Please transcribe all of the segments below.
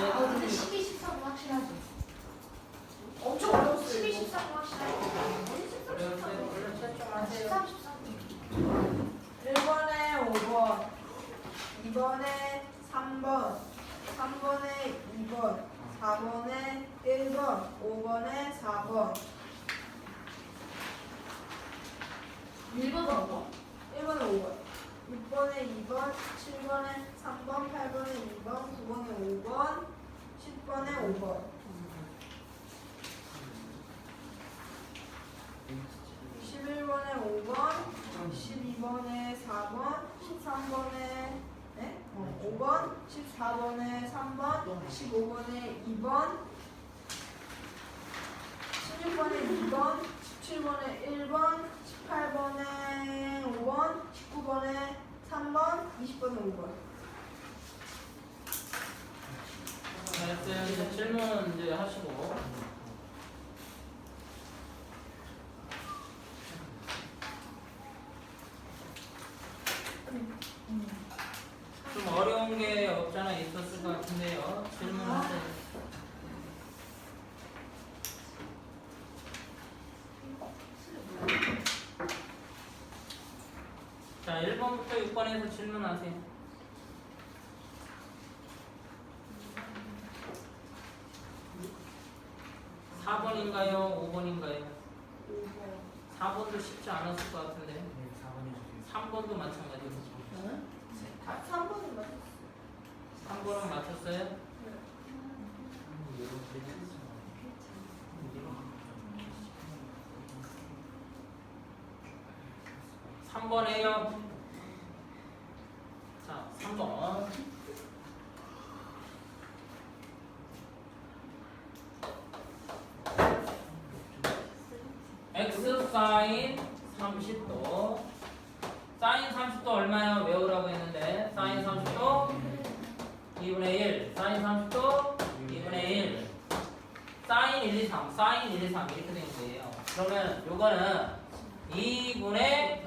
네. 어, 근데 12, 13은 확실하지. 엄청 어려웠어요. 12, 이거. 13은 확실하지. 어려웠어요. 얼른 채점하세요. 13, 13. 1번에 5번, 2번에 3번, 3번에 2번, 4번에 1번, 5번에 4번, 1번은 뭐? 1번에 5번, 6번에 2번, 7번에 3번, 8번에 2번, 9번에 5번, 10번에 5번, 11번에 5번, 12번에 4번, 13번에 네? 어, 5번, 14번에 3번, 15번에 2번, 16번에 2번, 17번에 1번, 18번에 5번, 19번에 3번, 20번에 5번. 됐어요. 이제 질문 이제 하시고. 좀 어려운 게 없잖아 있었을 것 같은데요. 질문하세요. 자, 1번부터 6번에서 질문하세요. 4번인가요? 5번인가요? 5번. 4번도 쉽지 않았을 것 같은데 3번도 마찬가지고 아, 3번은 맞았어. 3번은 맞췄어요? 3번 해요? 자 3번. X 사인 30도. 사인 30도 얼마야 외우라고 했는데. 사인 30도 2분의 1 사인 30도 2분의 1 사인 1, 2, 3 사인 1, 2, 3 이렇게 된 거예요. 그러면 요거는 2분의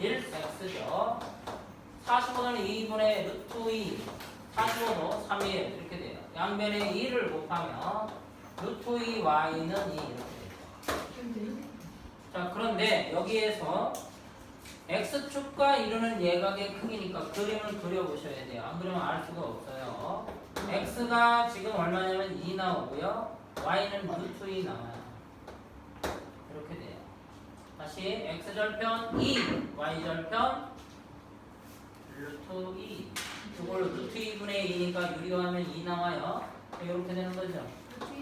1 x죠. 45는 2분의 루트 2 45도 3일 이렇게 돼요. 양변에 2를 곱하면 루트 2 y는 2 이렇게 돼요. 자 그런데 여기에서 x축과 이루는 예각의 크기니까 그림을 그려보셔야 돼요. 안 그리면 알 수가 없어요. x가 지금 얼마냐면 2 나오고요. y는 루트 2 나와요. 이렇게 돼요. 다시 x절편 2 y절편 루트 2 이걸 루트 2분의 2니까 유리화하면 2 나와요. 이렇게 되는 거죠.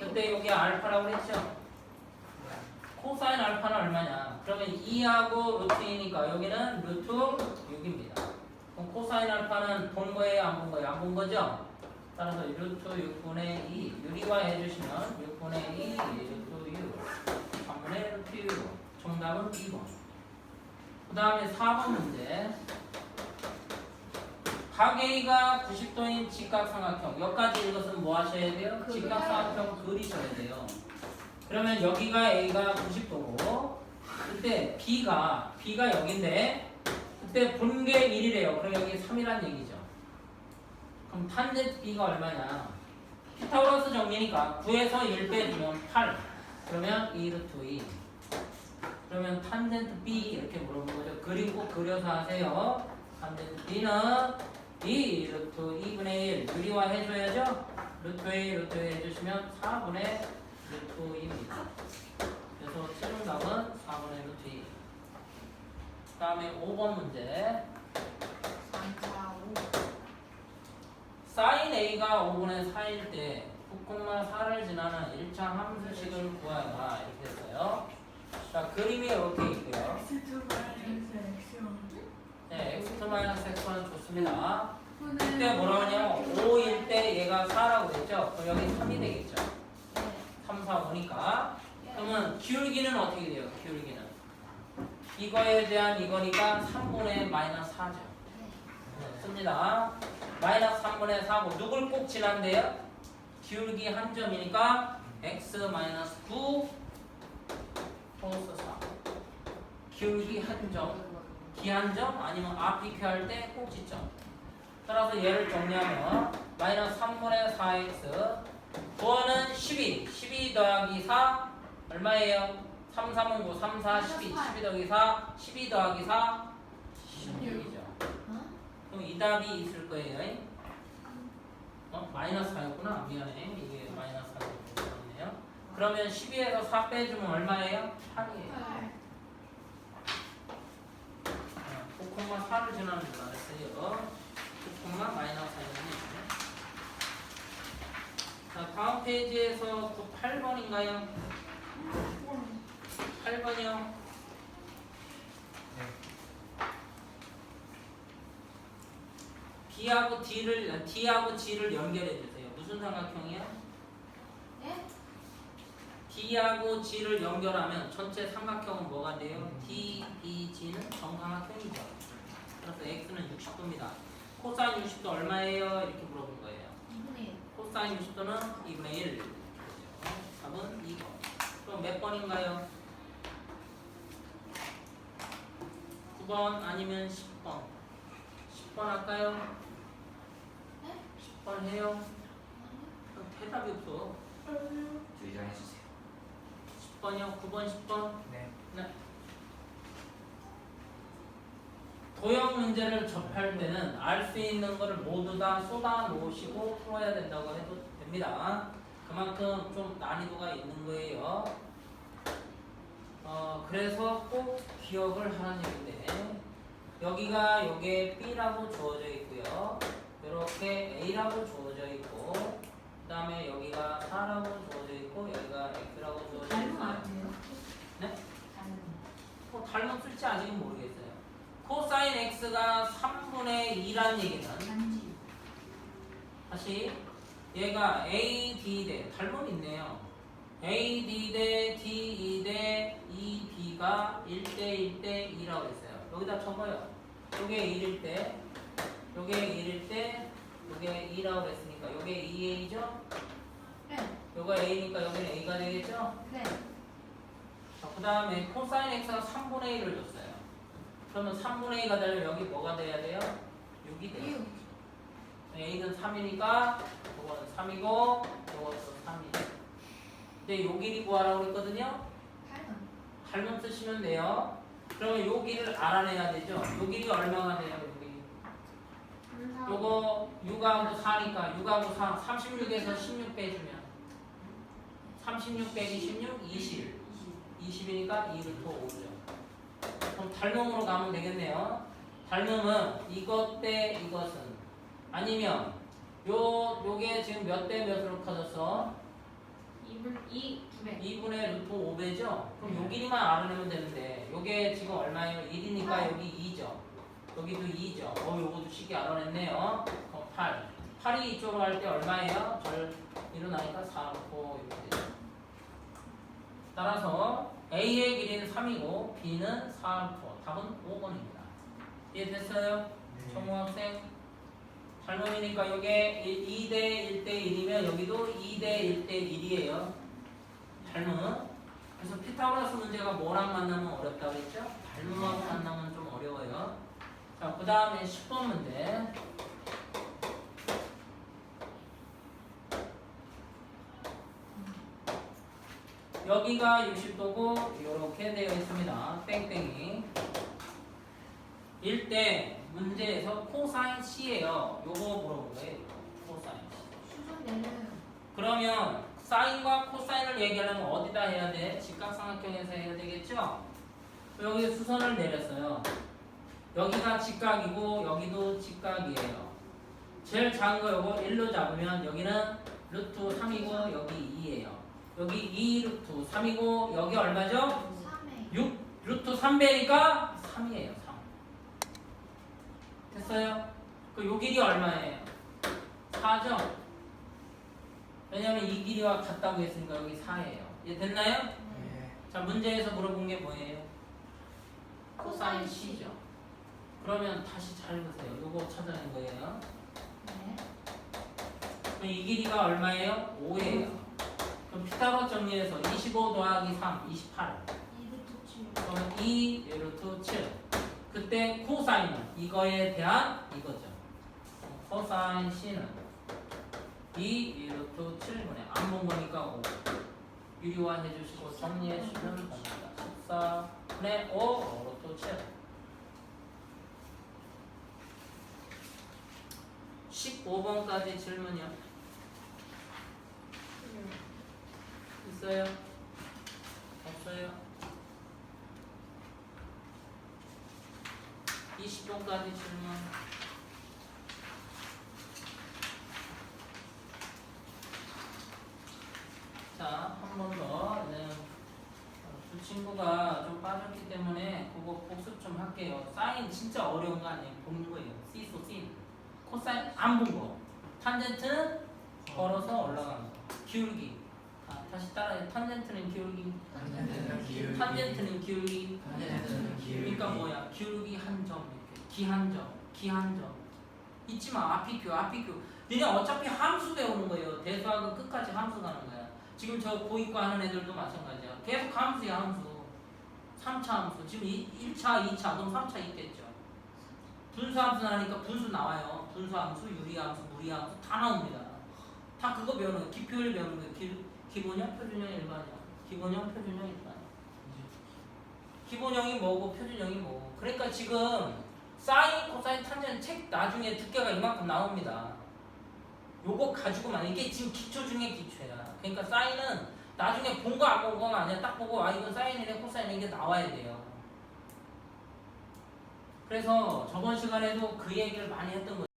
그때 여기 알파라고 그랬죠 코사인 알파는 얼마냐? 그러면 2하고 루트 2니까 여기는 루트 6입니다. 그럼 코사인 알파는 본 거예요? 안 본 거예요? 안 본 거죠? 따라서 루트 6분의 2 유리화 해주시면 6분의 2 루트 6 3분의 루트 6 정답은 2번 그 다음에 4번 문제 각 A가 90도인 직각삼각형 여기까지 이것은 뭐 하셔야 돼요? 직각삼각형 그리셔야 돼요 그러면 여기가 A가 90도고 그때 B가 B가 여기인데 그때 본 게 1이래요. 그럼 여기 3이란 얘기죠. 그럼 탄젠트 B가 얼마냐? 피타고라스 정리니까 9에서 1 빼주면 8. 그러면 2 루트 2. 그러면 탄젠트 B 이렇게 물어본 거죠. 그리고 그려서 하세요. 탄젠트 B는 2 루트 2분의 1 유리화 해줘야죠. 루트 2 루트 2 해주시면 4분의 2입니다. 그래서 최종답은 4분의 루트 2. 그 다음에 5번 문제. 3, 4, 5. 사인 A가 5분의 4일 때 9,4를 지나는 1차 함수식을 구하라 이렇게 했어요. 자 그림이 이렇게 있고요. 네, x2-x1은 좋습니다. 그때 뭐라고 하냐면 5일 때 얘가 4라고 됐죠? 그럼 여기 3이 되겠죠? 3, 4, 5니까 그러면 기울기는 어떻게 돼요? 기울기는? 이거에 대한 이거니까 3분의 마이너스 4죠. 씁니다. 마이너스 3분의 4고 누굴 꼭 지난대요? 기울기 한 점이니까 x 마이너스 9 플러스 4 기울기 한 점 기한점 아니면 앞 비교할 때 꼭지점. 따라서 얘를 정리하면 마이너스 3분의 4x 부어는 12 12 더하기 4 얼마예요? 3, 3은 9 3, 4, 12 12 더하기 4 12 더하기 4 16이죠 어? 그럼 이 답이 있을 거예요. 어? 마이너스 4였구나. 미안해. 이게 마이너스 4였네요. 그러면 12에서 4 빼주면 얼마예요? 8이에요. 팔. 어, 9콤마 4를 지나는 줄 알았어요. 9콤마 마이너스 4였네. 자 다음 페이지에서 9, 8번인가요? 8번이요 B하고 D를 D하고 G를 연결해 주세요. 무슨 삼각형이야? 예? D하고 G를 연결하면 전체 삼각형은 뭐가 돼요? D, E, G는 정삼각형이죠. 그래서 X는 60도입니다. 코사인 60도 얼마예요? 이렇게 물어볼 거예요. 2분의 1. 코사인 60도는 2분의 1. 그렇죠. 답은 2번. 그럼 몇 번인가요? 9번 아니면 10번. 10번 할까요? 네? 10번 해요. 그럼 대답이 없어. 주의장 해주세요. 10번이요? 9번, 10번? 네. 네. 도형 문제를 접할 때는 알 수 있는 것을 모두 다 쏟아 놓으시고 풀어야 된다고 해도 됩니다. 그만큼 좀 난이도가 있는 거예요. 어, 그래서 꼭 기억을 하는 얘기인데, 여기가 요게 B라고 주어져 있고요. 이렇게 A라고 주어져 있고, 그 다음에 여기가 4라고 주어져 있고, 여기가 X라고 주어져 닮은 있어요. 아니에요? 네? 닮은. 뭐 닮았을지 아직은 모르겠어요. 코사인 x가 3분의 2란 얘기는. 다시 얘가 a, d 대 닮은 있네요. a, d 대 d, e 대 e, b가 1대 1대 2라고 했어요. 여기다 적어요. 요게 1일 때, 요게 1일 때, 요게 2라고 했으니까 요게 2a죠? 네. 요가 a니까 여기는 a가 되겠죠? 네. 자, 그 다음에 코사인 x가 3분의 1을 줬어요. 그러면 3분의 2가 되려면 여기 뭐가 돼야 돼요? 6이 돼요. 6. a는 3이니까 이거는 3이고 이것도 3이죠. 근데 요 길이 구하라고 그랬거든요. 8은. 닮은 쓰시면 돼요. 그러면 요 길을 알아내야 되죠. 요 길이 얼마가 돼요? 여기. 요거 6하고 4니까 6하고 4 36에서 16 빼주면 36 빼기 16 20 20이니까 2를 더 5죠. 그럼 닮음으로 가면 되겠네요. 닮음은 이것 대 이것은 아니면 요 요게 지금 몇 대 몇으로 커졌어? 2분 2 2배. 2분의 루트 5배죠? 그럼 요 길이만 알아내면 되는데 요게 지금 얼마예요? 1이니까 여기 2죠. 여기도 2죠. 어 요것도 쉽게 알아냈네요. 그럼 8. 8이 이쪽으로 갈 때 얼마예요? 절 일어나니까 4 넣고 이렇게 되죠. 따라서 A의 길이는 3이고 B는 4 넣고 답은 5번입니다. 이해됐어요? 정우 학생? 닮음이니까 요게 2대 1대 1이면 여기도 2대 1대 1이에요. 닮음. 그래서 피타고라스 문제가 뭐랑 만나면 어렵다고 했죠? 닮음하고 만나면 좀 어려워요. 자, 그 다음에 10번 문제. 여기가 60도고 이렇게 되어 있습니다. 땡땡이. 일때 문제에서 코사인 C예요. 요거 거예요. 코사인 C. 그러면 사인과 코사인을 얘기하려면 어디다 해야 돼? 직각삼각형에서 해야 되겠죠? 여기 수선을 내렸어요. 여기가 직각이고 여기도 직각이에요. 제일 작은 거 요거 1로 잡으면 여기는 루트 3이고 여기 2예요. 여기 2 루트 3이고 여기 얼마죠? 3회. 6 루트 3배니까 3이에요. 3. 됐어요? 그 요 길이 얼마예요? 4죠? 왜냐면 이 길이와 같다고 했으니까 여기 4예요. 이해 됐나요? 네. 자, 문제에서 물어본 게 뭐예요? 코사인 C죠. 그러면 다시 잘 보세요. 요거 찾아낸 거예요. 네. 그럼 이 길이가 얼마예요? 5예요. 그럼 피타고라스 정리해서 25 더하기 3, 28. 2루트 7. 그러면 2 루트 7. 그때 코사인은 이거에 대한 이거죠. 코사인 C는 2 루트 7분의 안 본 거니까 5 유리화 해주시고 정리해 주시면 됩니다 14분의 5 루트 7 15번까지 질문이요 있어요? 없어요? 20번까지 질문 자, 한 번 더. 이제 두 친구가 좀 빠졌기 때문에 그거 복습 좀 할게요. 사인 진짜 어려운 거 아니에요? 보는 거예요. 시소 신. 코사인 안 본 거. 탄젠트는 걸어서 올라가는 거. 기울기. 아, 다시 따라해. 탄젠트는 기울기. 탄젠트는 기울기. 그러니까 뭐야? 기울기 한 점 이렇게 기한 점, 기한 점. 잊지 마. 아피큐, 아피큐. 너네 어차피 함수 배우는 거예요. 대수학은 끝까지 함수 가는 거야. 지금 저 고이과 하는 애들도 마찬가지야. 계속 함수야, 함수. 3차 함수. 지금 1차, 2차, 그럼 3차 있겠죠. 분수 함수 나니까 분수 나와요. 분수 함수, 유리 함수, 무리 함수 다 나옵니다. 다 그거 배우는 거예요. 기표를 배우는 거예요. 기, 기본형, 표준형, 일반형. 기본형, 표준형, 일반형. 기본형이 뭐고 표준형이 뭐고. 그러니까 지금 사인, 코사인, 탄젠 책 나중에 두께가 이만큼 나옵니다. 요거 가지고만 이게 지금 기초 중에 기초야. 그러니까 사인은 나중에 본 거 안 본 거가 아니라 딱 보고 아 이건 사인이네 코사인이네 이게 나와야 돼요. 그래서 저번 시간에도 그 얘기를 많이 했던 거예요.